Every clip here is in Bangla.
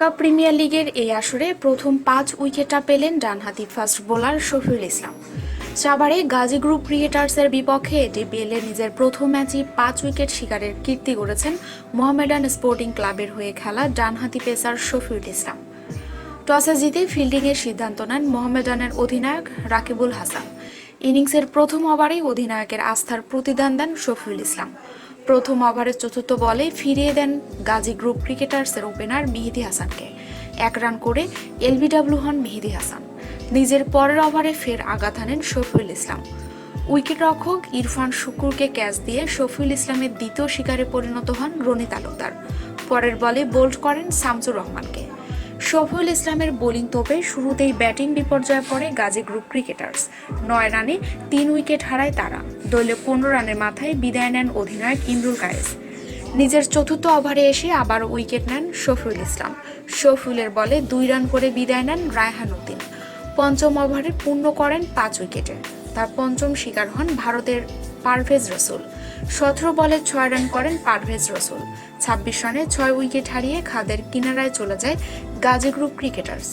ঢাকা প্রিমিয়ার লিগের এই আসরে প্রথম পাঁচ উইকেটটা পেলেন ডানহাতি ফাস্ট বোলার শফিউল ইসলাম। সাভারে গাজী গ্রুপ ক্রিকেটার্সের বিপক্ষে ডিপিএলে নিজের প্রথম ম্যাচে পাঁচ উইকেট শিকারের কীর্তি করেছেন মোহামেডান স্পোর্টিং ক্লাবের হয়ে খেলা ডানহাতি পেসার শফিউল ইসলাম। টসে জিতে ফিল্ডিংয়ের সিদ্ধান্ত নেন মোহামেডানের অধিনায়ক রাকিবুল হাসান। ইনিংসের প্রথম ওভারেই অধিনায়কের আস্থার প্রতিদান দেন শফিউল ইসলাম। প্রথম ওভারের চতুর্থ বলে ফিরিয়ে দেন গাজী গ্রুপ ক্রিকেটার্সের ওপেনার মেহেদি হাসানকে। এক রান করে এলবিডব্লিউ হন মেহেদি হাসান। নিজের পরের ওভারে ফের আঘাত আনেন শফিউল ইসলাম। উইকেটরক্ষক ইরফান শুকুরকে ক্যাচ দিয়ে শফিউল ইসলামের দ্বিতীয় শিকারে পরিণত হন রনি তালুকদার পরের বলে বোল্ড করেন শামসুর রহমানকে। শফিউল ইসলামের বোলিং তোপে শুরুতেই ব্যাটিং বিপর্যয়ে পড়ে গাজী গ্রুপ ক্রিকেটার্স। নয় রানে তিন উইকেট হারায় তারা। দলীয় পনেরো রানের মাথায় বিদায় নেন অধিনায়ক ইমরুল কায়েস নিজের চতুর্থ ওভারে এসে আবার উইকেট নেন শফিউল ইসলাম। শফিউলের বলে দুই রান করে বিদায় নেন রায়হান উদ্দিন। পঞ্চম ওভারে পূর্ণ করেন পাঁচ উইকেটে। তার পঞ্চম শিকার হন ভারতের পারভেজ রসুল। সতেরো বলে ছয় রান করেন পারভেজ রসুল। ছাব্বিশ রানে ছয় উইকেট হারিয়ে খাদের কিনারায় চলে যায় গাজী গ্রুপ ক্রিকেটার্স।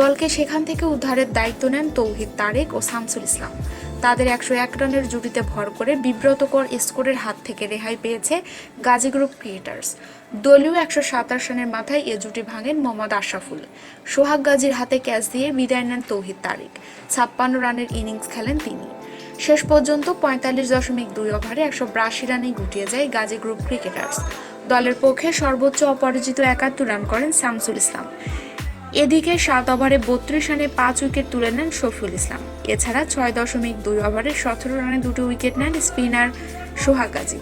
দলকে সেখান থেকে উদ্ধারের দায়িত্ব নেন তৌহিদ তারেক ও শামসুল ইসলাম। তাদের একশো এক রানের জুটিতে ভর করে বিব্রতকর স্কোরের হাত থেকে রেহাই পেয়েছে গাজী গ্রুপ ক্রিকেটার্স দলীয় একশো সাতাশ রানের মাথায় এ জুটি ভাঙেন মোহাম্মদ আশরাফুল। সোহাগ গাজীর হাতে ক্যাচ দিয়ে বিদায় নেন তৌহিদ তারিক। ছাপ্পান্ন রানের ইনিংস খেলেন তিনি। শেষ পর্যন্ত পঁয়তাল্লিশ দশমিক দুই ওভারে একশো বিরাশি রানে গুটিয়ে যায় গাজী গ্রুপ ক্রিকেটার্স। দলের পক্ষে সর্বোচ্চ অপরাজিত একাত্তর রান করেন শামসুল ইসলাম। এদিকে সাত ওভারে বত্রিশ রানে পাঁচ উইকেট তুলে নেন শফিউল ইসলাম। এছাড়া ছয় দশমিক দুই ওভারে সতেরো রানে দুটো উইকেট নেন স্পিনার সোহাগ গাজী